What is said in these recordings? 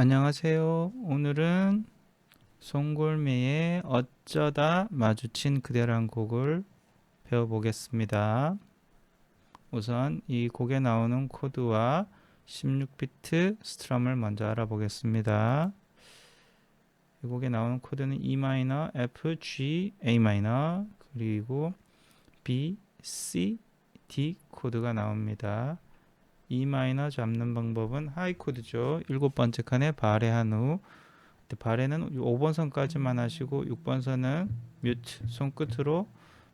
안녕하세요. 오늘은 송골매의 어쩌다 마주친 그대란 곡을 배워보겠습니다. 우선 이 곡에 나오는 코드와 16비트 스트럼을 먼저 알아보겠습니다. 이 곡에 나오는 코드는 E 마이너, F, G, A 마이너 그리고 B, C, D 코드가 나옵니다. E 마이너 잡는 방법은 하이 코드죠. 일곱 번째 칸에 발해한 후 발해는 5번 선까지만 하시고 6번 선은 뮤트 손끝으로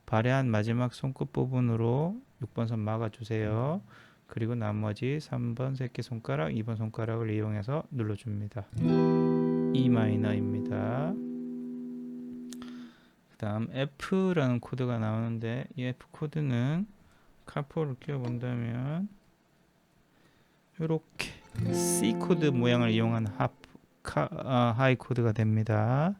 발해한 마지막 손끝 부분으로 6번 선 막아 주세요. 그리고 나머지 3번 새끼 손가락, 2번 손가락을 이용해서 눌러 줍니다. E 마이너입니다. 그 다음 F라는 코드가 나오는데 이 F 코드는 카포를 끼워 본다면 이렇게 C 코드 모양을 이용한 하, 카, 아, 하이 코드가 됩니다.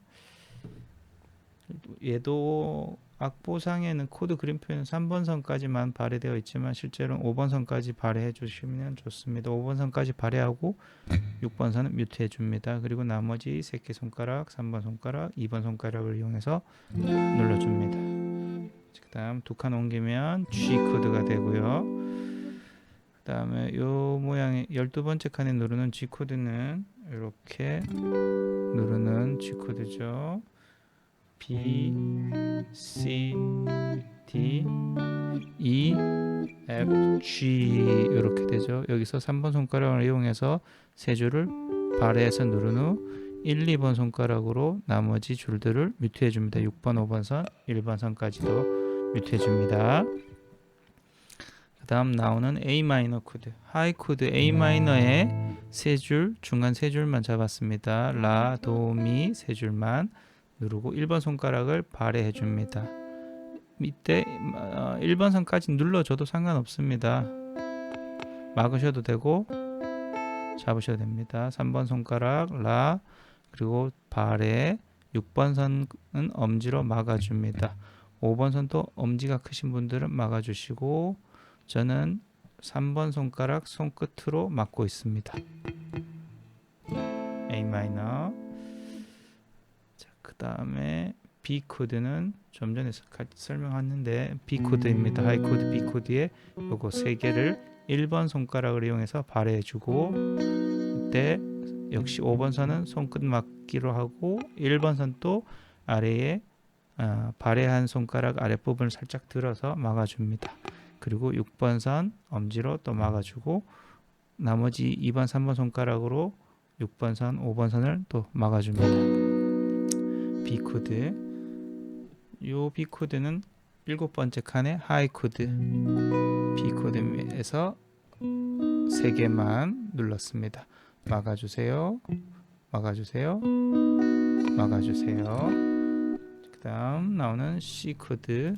얘도 악보상에는 코드 그림표에는 3번 선까지만 발해되어 있지만 실제로는 5번 선까지 발해해 주시면 좋습니다. 5번 선까지 발해하고 6번 선은 뮤트해 줍니다. 그리고 나머지 새끼 손가락, 3번 손가락, 2번 손가락을 이용해서 눌러 줍니다. 그다음 두 칸 옮기면 G 코드가 되고요. 그 다음에 요 모양의 12번째 칸에 누르는 G 코드는 이렇게 누르는 G 코드죠. B, C, D, E, F, G 이렇게 되죠. 여기서 3번 손가락을 이용해서 세 줄을 발해해서 누른 후 1, 2번 손가락으로 나머지 줄들을 뮤트해 줍니다. 6번, 5번 선, 1번 선까지도 뮤트해 줍니다. 그 다음 나오는 A 마이너 코드. 하이 코드 A 마이너의 세 줄 중간 세 줄만 잡았습니다. 라, 도, 미 세 줄만 누르고 1번 손가락을 발해해 줍니다. 밑에 어, 1번 선까지 눌러줘도 상관없습니다. 막으셔도 되고 잡으셔도 됩니다. 3번 손가락 라 그리고 발에 6번 선은 엄지로 막아줍니다. 5번 선도 엄지가 크신 분들은 막아주시고 저는 3번 손가락 손끝으로 막고 있습니다. A 마이너. 자, 그다음에 B 코드는 좀 전에 설명했는데 B 코드입니다. 하이 코드 B 코드에 요거 세 개를 1번 손가락을 이용해서 발해해 주고 이때 역시 5번 선은 손끝 막기로 하고 1번 선도 아래에 어, 발해한 손가락 아랫부분을 살짝 들어서 막아줍니다. 그리고 6번 선 엄지로 또 막아주고 나머지 2번, 3번 손가락으로 6번 선, 5번 선을 또 막아줍니다. B 코드. 요 B 코드는 일곱 번째 칸의 하이 코드. B 코드에서 세 개만 눌렀습니다. 막아주세요. 막아주세요. 막아주세요. 그다음 나오는 C 코드.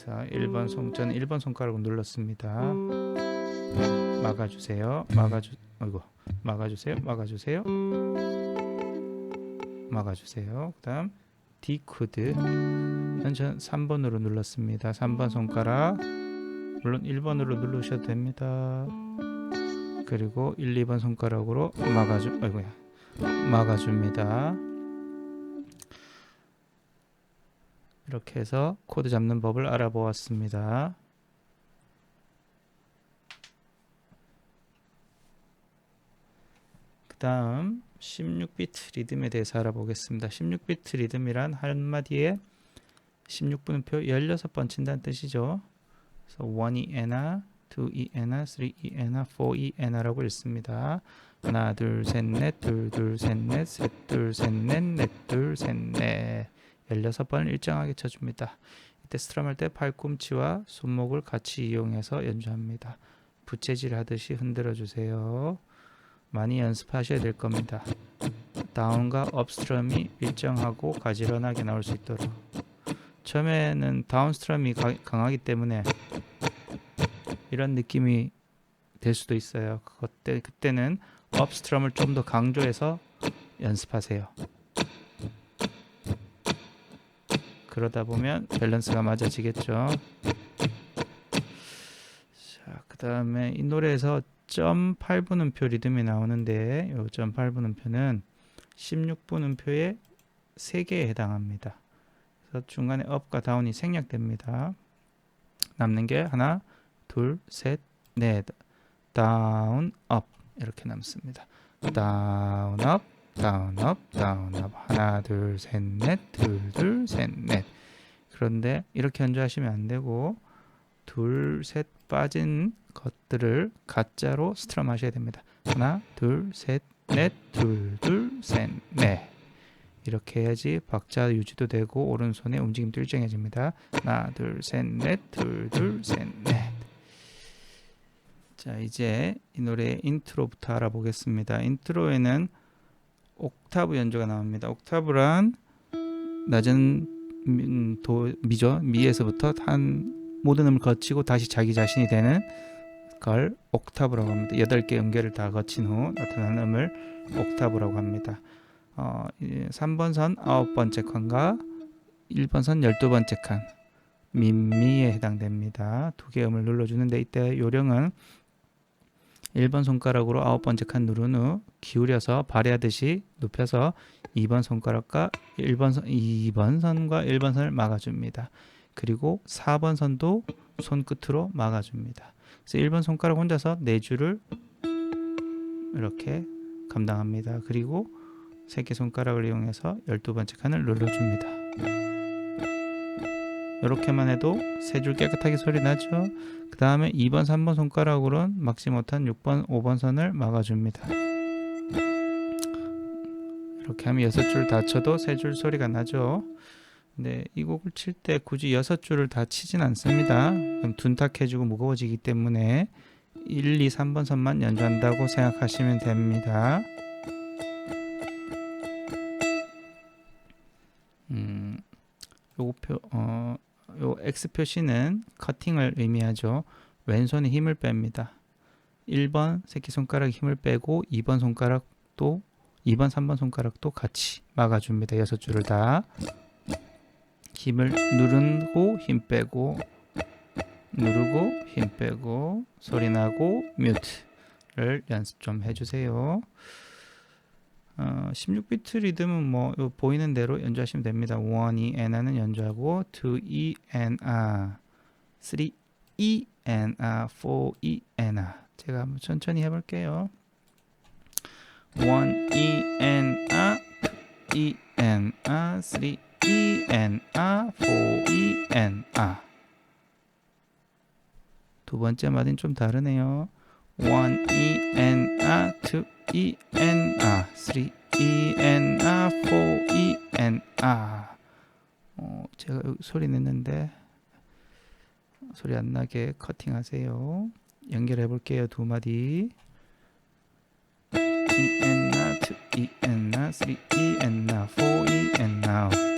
그래서 1번 손 저는 1번 손가락을 눌렀습니다. 막아 주세요. 막아 주 아이고 막아 주세요. 막아 주세요. 막아 주세요. 그다음 D 코드 전 3번으로 눌렀습니다. 3번 손가락 물론 1번으로 누르셔도 됩니다. 그리고 1, 2번 손가락으로 막아주 아이고야 막아줍니다. 이렇게 해서 코드 잡는 법을 알아보았습니다. 그 다음 16비트 리듬에 대해서 알아보겠습니다. 16비트 리듬이란 한마디에 16분음표 16번 친다는 뜻이죠. 그래서 1이 에나, 2이 에나, 3이 에나, 4이 에나라고 읽습니다. 하나, 둘, 셋, 넷, 둘, 둘, 셋, 넷, 셋, 둘, 셋, 넷, 넷, 둘, 셋, 넷. 16번을 일정하게 쳐줍니다. 이때 스트럼할 때 팔꿈치와 손목을 같이 이용해서 연주합니다. 부채질 하듯이 흔들어 주세요. 많이 연습하셔야 될 겁니다. 다운과 업 스트럼이 일정하고 가지런하게 나올 수 있도록 처음에는 다운 스트럼이 강하기 때문에 이런 느낌이 될 수도 있어요. 그때 그때는 업 스트럼을 좀 더 강조해서 연습하세요. 그러다 보면 밸런스가 맞아지겠죠. 자, 그 그다음에 이 노래에서 점 8분음표 리듬이 나오는데 요점 8분음표는 16분음표의 3개에 해당합니다. 그래서 중간에 up과 down이 생략됩니다. 남는 게 하나, 둘, 셋, 넷. down, up 이렇게 남습니다. Down, up. 하나, 둘, 셋, 넷, 둘, 둘, 셋, 넷. 그런데 이렇게 연주하시면 안 되고 둘, 셋 빠진 것들을 가짜로 스트럼 하셔야 됩니다. 하나, 둘, 셋, 넷, 둘, 둘, 셋, 넷. 이렇게 해야지 박자 유지도 되고 오른손의 움직임도 일정해집니다. 하나, 둘, 셋, 넷, 둘, 둘, 셋, 넷. 자, 이제 이 노래의 인트로부터 알아보겠습니다. 인트로에는 옥타브 연주가 나옵니다. 옥타브란 낮은 미- 도 미죠. 미에서부터 한 모든 음을 거치고 다시 자기 자신이 되는 걸 옥타브라고 합니다. 여덟 개 음계를 다 거친 후 나타나는 음을 옥타브라고 합니다. 어, 3번 선 아홉 번째 칸과 1번 선 열두 번째 칸 민미에 해당됩니다. 두 개 음을 눌러주는데 이때 요령은 1번 손가락으로 아홉 번째 칸 누른 후 기울여서 발해하듯이 눕혀서 2번 손가락과 1번 선, 2번 선과 1번 선을 막아줍니다. 그리고 4번 선도 손끝으로 막아줍니다. 그래서 1번 손가락 혼자서 네 줄을 이렇게 감당합니다. 그리고 세개 손가락을 이용해서 12번째 칸을 눌러줍니다. 이렇게만 해도 세 줄 깨끗하게 소리 나죠. 그 다음에 2번, 3번 손가락으로는 막지 못한 6번, 5번 선을 막아줍니다. 이렇게 하면 여섯 줄다 쳐도 세 줄 소리가 나죠. 근데 이 곡을 칠 때 굳이 여섯 줄을 다 치진 않습니다. 그럼 둔탁해지고 무거워지기 때문에 1, 2, 3번 선만 연주한다고 생각하시면 됩니다. 음, 요 표, 어, 요 X 표시는 커팅을 의미하죠. 왼손에 힘을 뺍니다. 1번 새끼손가락 힘을 빼고 2번 손가락도 2번 3번 손가락도 같이 막아줍니다. 여섯 줄을 다 힘을 누르고 힘 빼고 누르고 힘 빼고 소리 나고 뮤트를 연습 좀 해주세요. 어, 16비트 리듬은 뭐요 보이는 대로 연주하시면 됩니다. 1, 2, N는 연주하고 2, E, N, A 3, E, N, A 4, E, N, A 제가 한번 천천히 해볼게요. 1, E, N, A 2, E, N, A 3, E, N, A 4, E, N, A 두 번째 마디는 좀 다르네요. 1 E N A 2 E N A 3 E N A 4 E N A 어, 제가 소리 냈는데 소리 안 나게 커팅하세요. 연결해 볼게요. 두 마디. E N A 2 E N A 3 E N A 4 E N A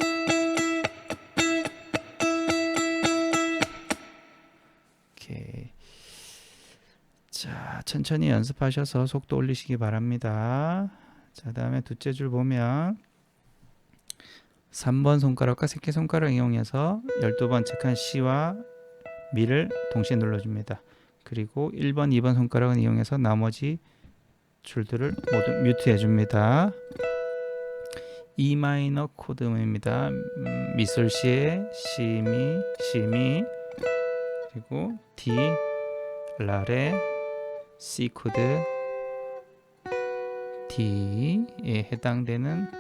자, 천천히 연습하셔서 속도 올리시기 바랍니다. 자, 다음에 둘째 줄 보면 3번 손가락과 새끼 손가락 이용해서 12번째 칸 C와 미를 동시에 눌러줍니다. 그리고 1번, 2번 손가락을 이용해서 나머지 줄들을 모두 뮤트 해 줍니다. E 마이너 코드 음입니다. 음, 미솔시의 시미, 시미, 그리고 D, 라레, C 코드 D에 해당되는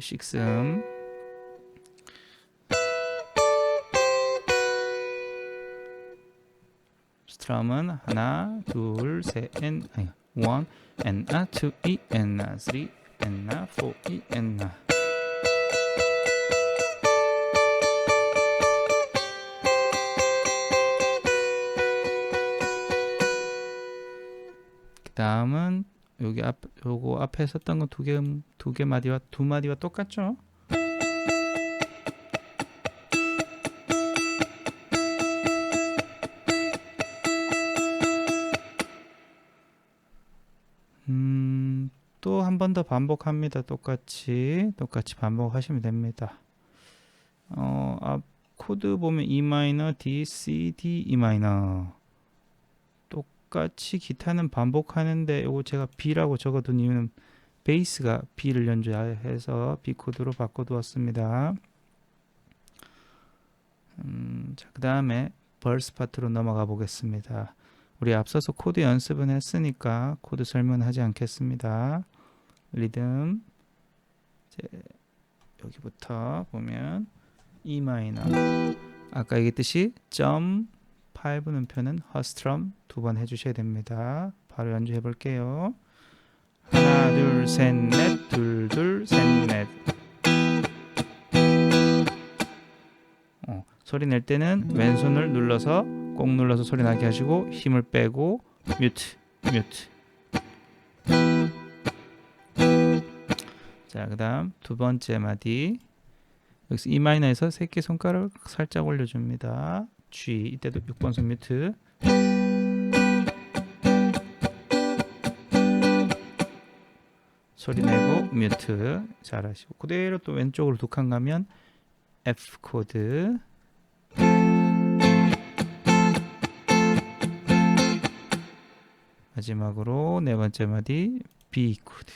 식음 스트럼은 하나, 둘, 셋, 엔, 아니, 원, 엔나, 투, 이, 엔나, 쓰리, 엔나, 포, 이, 엔나. 다음은 여기 앞 요거 앞에 썼던 거두개 두 개 마디와 두 마디와 똑같죠? 음, 또 한 번 더 반복합니다. 똑같이 똑같이 반복하시면 됩니다. 어, 앞 코드 보면 E 마이너, D, C, D, E 마이너. 똑같이 기타는 반복하는데 요거 제가 B라고 적어둔 이유는 베이스가 B를 연주해서 B 코드로 바꿔두었습니다. 음, 자, 그 다음에 벌스 파트로 넘어가 보겠습니다. 우리 앞서서 코드 연습은 했으니까 코드 설명하지 않겠습니다. 리듬 이제 여기부터 보면 E 마이너 아까 얘기했듯이 점 8분음표는 허스트럼 두 번 해주셔야 됩니다. 바로 연주해 볼게요. 하나 둘 셋 넷 둘 둘 셋 넷. 어, 소리 낼 때는 왼손을 눌러서 꼭 눌러서 소리 나게 하시고 힘을 빼고 뮤트 뮤트. 자 그다음 두 번째 마디. 여기서 E 마이너에서 새끼 손가락을 살짝 올려줍니다 G 이때도 6번 손 뮤트. 소리 내고 뮤트. 잘 하시고. 그대로 또 왼쪽으로 두 칸 가면 F 코드. 마지막으로 네 번째 마디 B 코드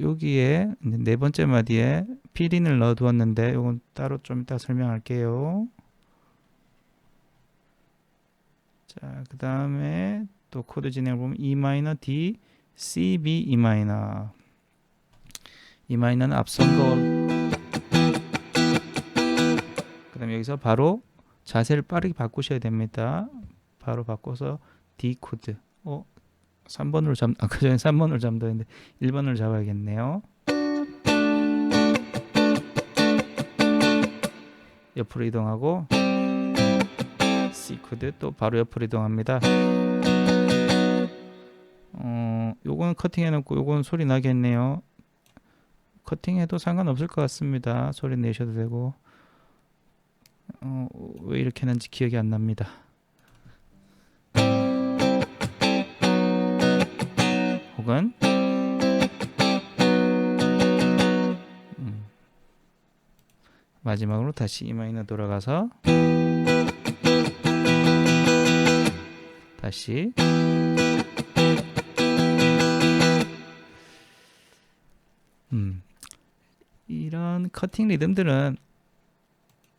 여기에 네 번째 마디에 피린을 넣어 두었는데 이건 따로 좀 이따 설명할게요. 자, 그 다음에 또 코드 진행을 보면 E 마이너 D C B E 마이너 E 마이너는 앞선 거 그 다음에 여기서 바로 자세를 빠르게 바꾸셔야 됩니다. 바로 바꿔서 D 코드 어 3번으로 잡 아까 전에 3번으로 잡다 했는데 1번으로 잡아야겠네요. 옆으로 이동하고 C 코드 또 바로 옆으로 이동합니다. 어, 요거는 커팅해 놓고 요거는 소리 나겠네요. 커팅해도 상관없을 것 같습니다. 소리 내셔도 되고. 어, 왜 이렇게 했는지 기억이 안 납니다. 혹은 음, 마지막으로 다시 E 마이너 돌아가서 다시 음, 이런 커팅 리듬들은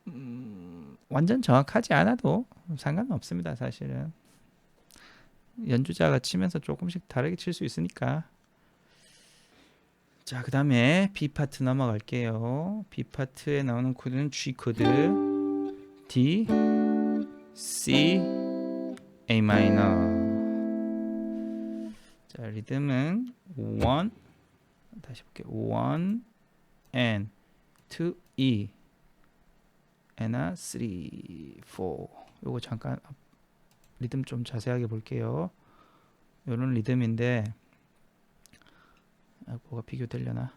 음, 완전 정확하지 않아도 상관은 없습니다 사실은 연주자가 치면서 조금씩 다르게 칠 수 있으니까. 자 그 다음에 B 파트 넘어갈게요. B 파트에 나오는 코드는 G 코드. D C A 마이너. 자 리듬은 1 다시 볼게요. 1 and 2 E and 3 4 요거 잠깐 리듬 좀 자세하게 볼게요. 요런 리듬인데 아, 뭐가 비교되려나.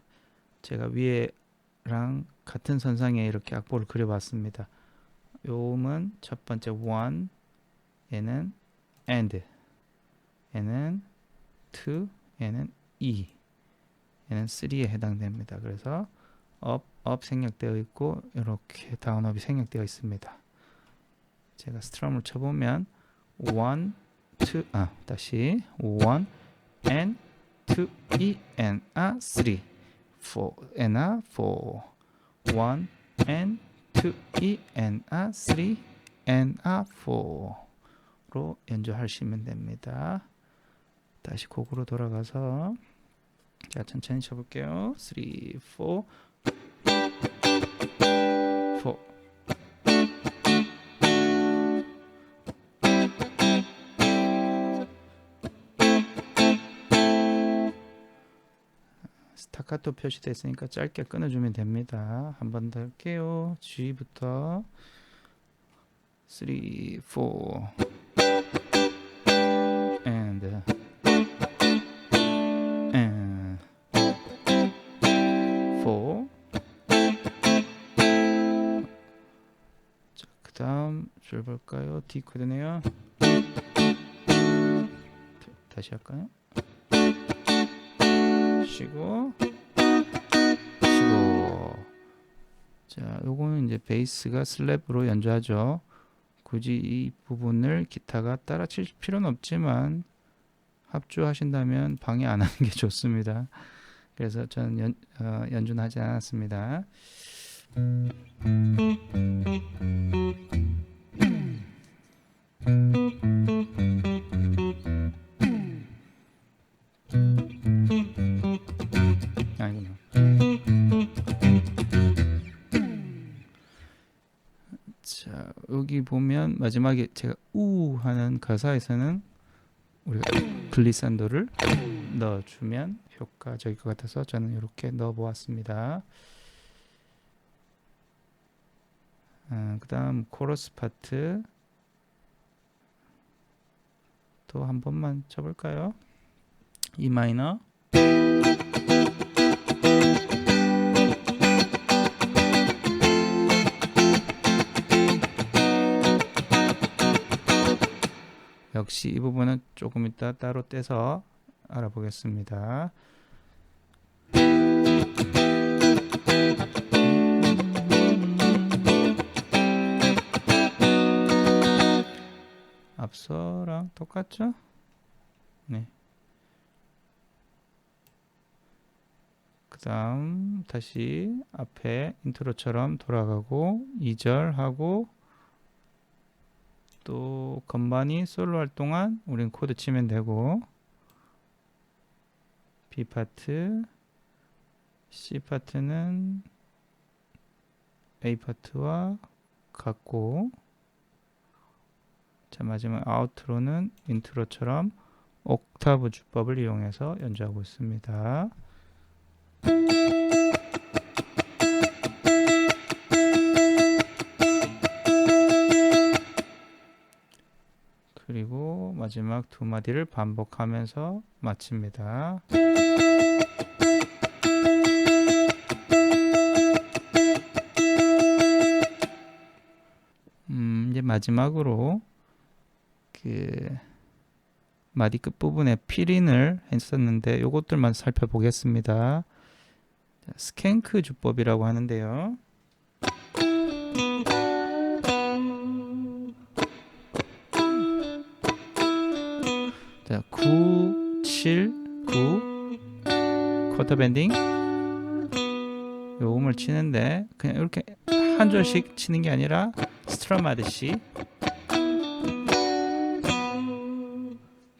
제가 위에랑 같은 선상에 이렇게 악보를 그려봤습니다. 요음은 첫 번째 1 얘는 and 얘는 2 얘는 E 얘는 3에 해당됩니다. 그래서 업, 업 생략되어 있고 이렇게 다운업이 생략되어 있습니다. 제가 스트럼을 쳐보면 1, 2, 아 다시. 1 and 2, E and a 3 4 and a 4 1 and 2, E and a 3 and a 4로 연주하시면 됩니다. 다시 곡으로 돌아가서 자 천천히 쳐볼게요. 3, 4 4 스타카토 표시되어 있으니까 짧게 끊어주면 됩니다. 한 번 더 할게요. G부터 3, 4 and and 4 자, 그 다음 줄 볼까요? D 코드네요. 다시 할까요? 쉬고 자, 요거는 이제 베이스가 슬랩으로 연주하죠. 굳이 이 부분을 기타가 따라 칠 필요는 없지만 합주하신다면 방해 안 하는 게 좋습니다. 그래서 저는 연, 어, 연주는 하지 않았습니다. 자 여기 보면 마지막에 제가 우 하는 가사에서는 우리가 글리산도를 넣어주면 효과적일 것 같아서 저는 이렇게 넣어 보았습니다. 아, 그 다음 코러스 파트 또 한 번만 쳐볼까요? E 마이너 역시 이 부분은 조금 이따 따로 떼서 알아보겠습니다. 앞서랑 똑같죠? 네. 그 다음 다시 앞에 인트로처럼 돌아가고 2절 하고 또 건반이 솔로 할 동안 우린 코드 치면 되고 B 파트 C 파트는 A 파트와 같고 자 마지막 아우트로는 인트로처럼 옥타브 주법을 이용해서 연주하고 있습니다. 마지막 두 마디를 반복하면서 마칩니다. 음, 이제 마지막으로 그 마디 끝 부분에 필인을 했었는데 요것들만 살펴보겠습니다. 자, 스캔크 주법이라고 하는데요. 7, 9 쿼터 밴딩. 요 음을 치는데 그냥 이렇게 한 줄씩 치는 게 아니라 스트럼 하듯이.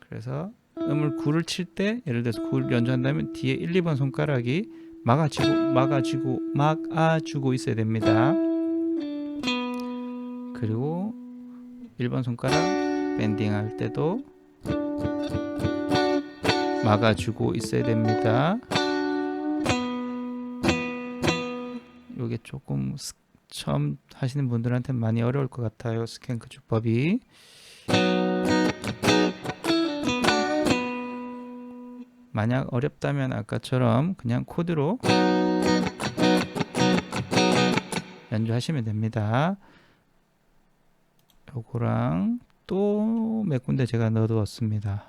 그래서 음을 9를 칠 때 예를 들어서 9를 연주한다면 뒤에 1, 2번 손가락이 막아주고 막아주고 막아주고 있어야 됩니다. 그리고 1번 손가락 밴딩 할 때도 막아주고 있어야 됩니다. 이게 조금 스- 처음 하시는 분들한테 많이 어려울 것 같아요. 스캔크 주법이. 만약 어렵다면 아까처럼 그냥 코드로 연주하시면 됩니다. 요거랑 또 몇 군데 제가 넣어두었습니다.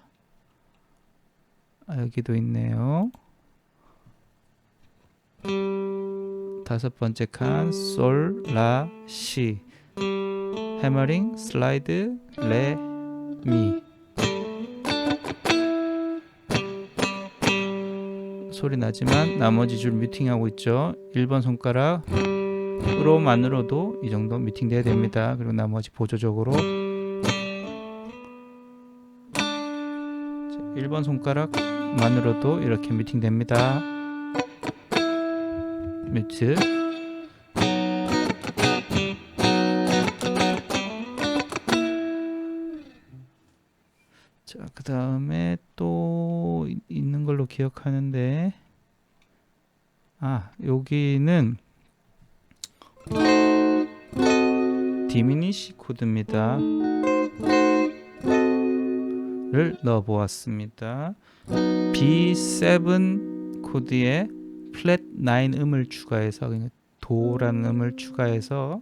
아, 여기도 있네요. 다섯 번째 칸, 솔, 라, 시. 해머링, 슬라이드, 레, 미. 소리 나지만 나머지 줄 뮤팅하고 있죠. 1번 손가락으로만으로도 이 정도 뮤팅 돼야 됩니다. 그리고 나머지 보조적으로 1번 손가락만으로도 이렇게 뮤팅 됩니다. 뮤트 자, 그 다음에 또 이- 있는 걸로 기억하는데 아, 여기는 디미니시 코드입니다. 를 넣어 보았습니다. B7 코드에 플랫 9 음을 추가해서 그냥 도라는 음을 추가해서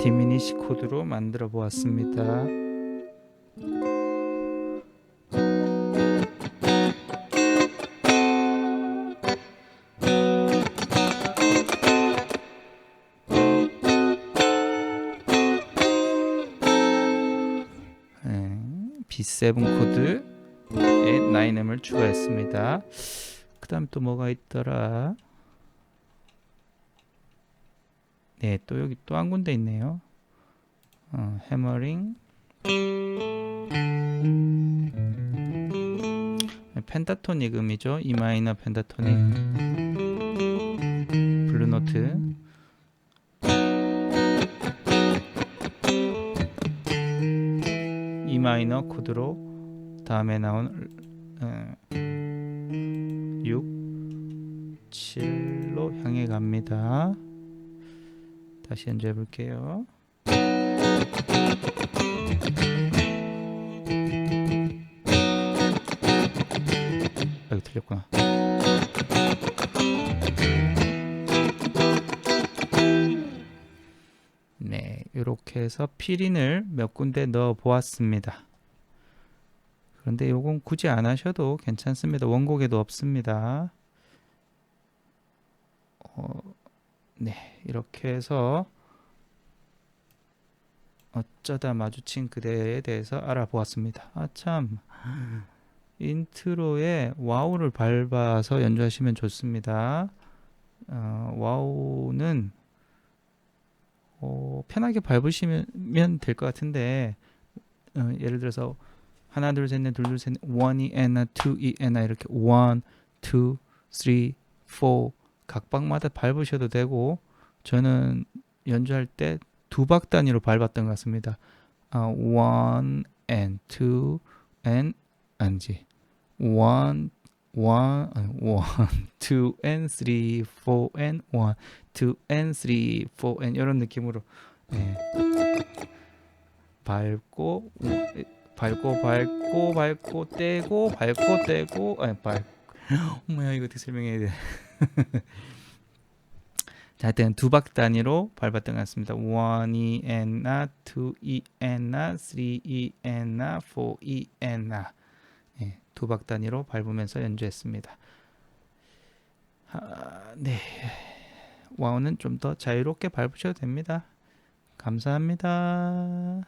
디미니시 코드로 만들어 보았습니다. B7 코드 에 9M을 추가했습니다. 그 다음 또 뭐가 있더라? 네, 또 여기 또 한 군데 있네요. 어, 해머링 펜타토닉 음이죠. E 마이너 펜타토닉 블루 노트 마이너 코드로 다음에 나온 어, 6 7로 향해 갑니다. 다시 연주해 볼게요. 아, 이거 틀렸구나. 이렇게 해서 필인을 몇 군데 넣어 보았습니다. 그런데 요건 굳이 안 하셔도 괜찮습니다. 원곡에도 없습니다. 어, 네, 이렇게 해서 어쩌다 마주친 그대에 대해서 알아보았습니다. 아, 참. 인트로에 와우를 밟아서 연주하시면 좋습니다. 어, 와우는 어, 편하게 밟으시면 될 것 같은데 어, 예를 들어서 하나 둘 셋 넷 둘 둘셋 원이 에나 투이 에나 이렇게 원, 투, 쓰리, 포 각박마다 밟으셔도 되고 저는 연주할 때 두 박 단위로 밟았던 것 같습니다. 아, one and 안지 one one one two and three four and one two and three four and 이런 느낌으로 예. 밟고 우- 밟고 밟고 밟고 떼고 밟고 떼고 아니 밟 뭐야 이거 어떻게 설명해야 돼 자, 하여튼 두박 단위로 밟았던 것 같습니다. 1이 엔나, 2이 엔나, 3이 엔나, 4이 엔나. 예, 두박 단위로 밟으면서 연주했습니다. 아, 네. 와우는 좀 더 자유롭게 밟으셔도 됩니다. 감사합니다.